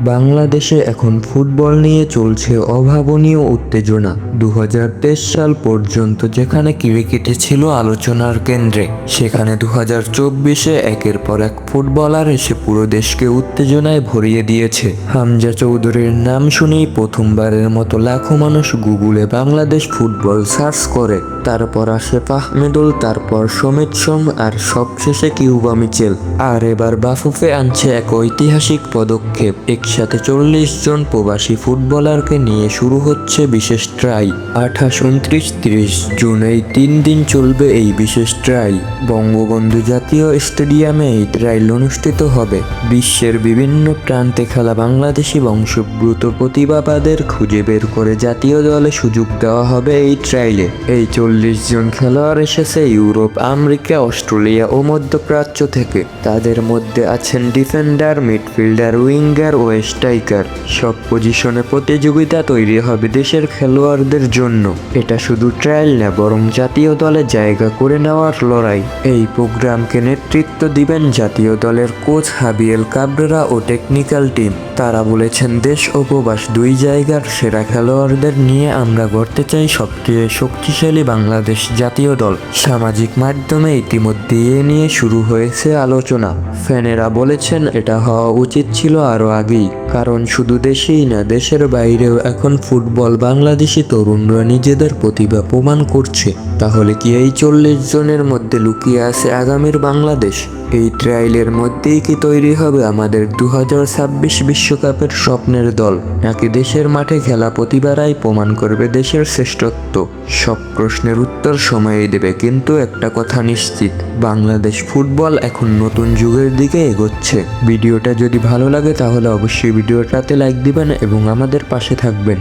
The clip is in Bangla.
বাংলাদেশে এখন ফুটবল নিয়ে চলছে অভাবনীয় উত্তেজনা। দু সাল পর্যন্ত যেখানে ক্রিকেটে ছিল আলোচনার কেন্দ্রে, সেখানে দু হাজার চব্বিশে একের পর এক ফুটবলার এসে পুরো দেশকে উত্তেজনায় ভরিয়ে দিয়েছে। হামজা চৌধুরীর নাম শুনেই প্রথমবারের মতো লাখো মানুষ গুগলে বাংলাদেশ ফুটবল সার্চ করে। তারপর আসে ফাহমেদুল তারপর সমিত সোম আর সবশেষে কিউবা মিচেল। আর এবার বাফুফে আনছে এক ঐতিহাসিক পদক্ষেপ। একসাথে চল্লিশ জন প্রবাসী ফুটবলারকে নিয়ে শুরু হচ্ছে বিশেষ ট্রাই। আঠাশ, উনত্রিশ, তিরিশ জুন এই তিন দিন চলবে এই বিশেষ ট্রাইল বঙ্গবন্ধু জাতীয় স্টেডিয়ামে এই ট্রাইল অনুষ্ঠিত হবে। বিশ্বের বিভিন্ন প্রান্তে খেলা বাংলাদেশি বংশোদ্ভূত প্রতিভাবাদের খুঁজে বের করে জাতীয় দলে সুযোগ দেওয়া হবে এই ট্রাইলে। এই চল্লিশ জন খেলোয়াড় এসেছে ইউরোপ, আমেরিকা, অস্ট্রেলিয়া ও মধ্যপ্রাচ্য থেকে। তাদের মধ্যে আছেন ডিফেন্ডার, মিডফিল্ডার, উইঙ্গার ও স্ট্রাইকার। সব পজিশনে প্রতিযোগিতা তৈরি হবে দেশের খেলোয়াড়দের জন্য। এটা শুধু ট্রায়াল না, বরং জাতীয় দলে জায়গা করে নেওয়ার লড়াই। এই প্রোগ্রামকে নেতৃত্ব দিবেন জাতীয় দলের কোচ হাবিয়েল কাবরেরা ও টেকনিক্যাল টিম। তারা বলেছেন, দেশ ও প্রবাস দুই জায়গার সেরা খেলোয়াড়দের নিয়ে আমরা গড়তে চাই সবচেয়ে শক্তিশালী বাংলাদেশ জাতীয় দল। সামাজিক মাধ্যমে ইতিমধ্যে এ নিয়ে শুরু হয়েছে আলোচনা। ফ্যানেরা বলেছেন, এটা হওয়া উচিত ছিল আরও আগেই। কারণ শুধু দেশেই না, দেশের বাইরেও এখন ফুটবল বাংলাদেশি তরুণরা নিজেদের প্রতিভা প্রমাণ করছে। তাহলে কি এই চল্লিশ জনের মধ্যে লুকিয়ে আছে আগামীর বাংলাদেশ? এই ট্রায়ালের মধ্যেই কি তৈরি হবে আমাদের দু বিশ্বকাপের স্বপ্নের দল? নাকি দেশের মাঠে খেলা প্রতিবারাই প্রমাণ করবে দেশের শ্রেষ্ঠত্ব? সব প্রশ্নের উত্তর সময়ই দেবে, কিন্তু একটা কথা নিশ্চিত, বাংলাদেশ ফুটবল এখন নতুন যুগের দিকে এগোচ্ছে। ভিডিওটা যদি ভালো লাগে তাহলে অবশ্যই ভিডিওটাতে লাইক দিবেন এবং আমাদের পাশে থাকবেন।